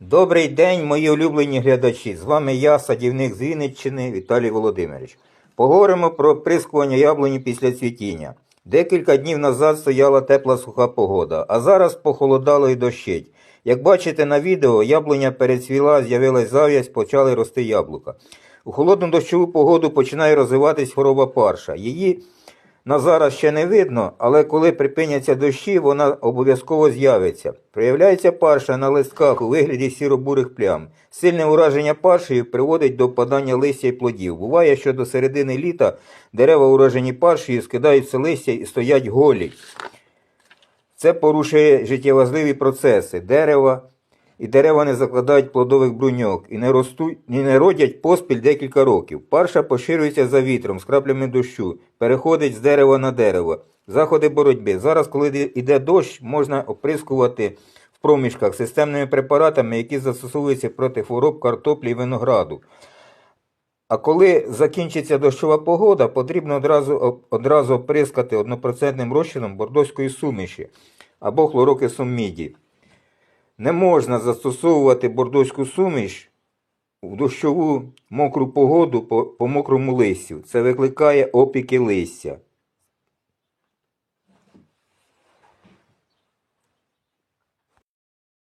Добрий день, мої улюблені глядачі. З вами я, садівник з Вінниччини Віталій Володимирович. Поговоримо про прискування яблуні після цвітіння. Декілька днів назад стояла тепла суха погода, а зараз похолодало і дощить. Як бачите на відео, яблуня перецвіла, з'явилась зав'язь, почали рости яблука. У холодну дощову погоду починає розвиватись хвороба парша. Її на зараз ще не видно, але коли припиняться дощі, вона обов'язково з'явиться. Проявляється парша на листках у вигляді сіро-бурих плям. Сильне ураження паршею приводить до опадання листя і плодів. Буває, що до середини літа дерева, уражені паршею, скидають все листя і стоять голі. Це порушує життєважливі процеси дерева, і дерева не закладають плодових бруньок і не, ростуть, і не родять поспіль декілька років. Парша поширюється за вітром з краплями дощу, переходить з дерева на дерево. Заходи боротьби. Зараз, коли йде дощ, можна оприскувати в проміжках системними препаратами, які застосовуються проти хвороб картоплі і винограду. А коли закінчиться дощова погода, потрібно одразу, одразу оприскати однопроцентним розчином бордоської суміші або хлорокисом міді. Не можна застосовувати бордоську суміш в дощову мокру погоду по, по мокрому листю. Це викликає опіки листя.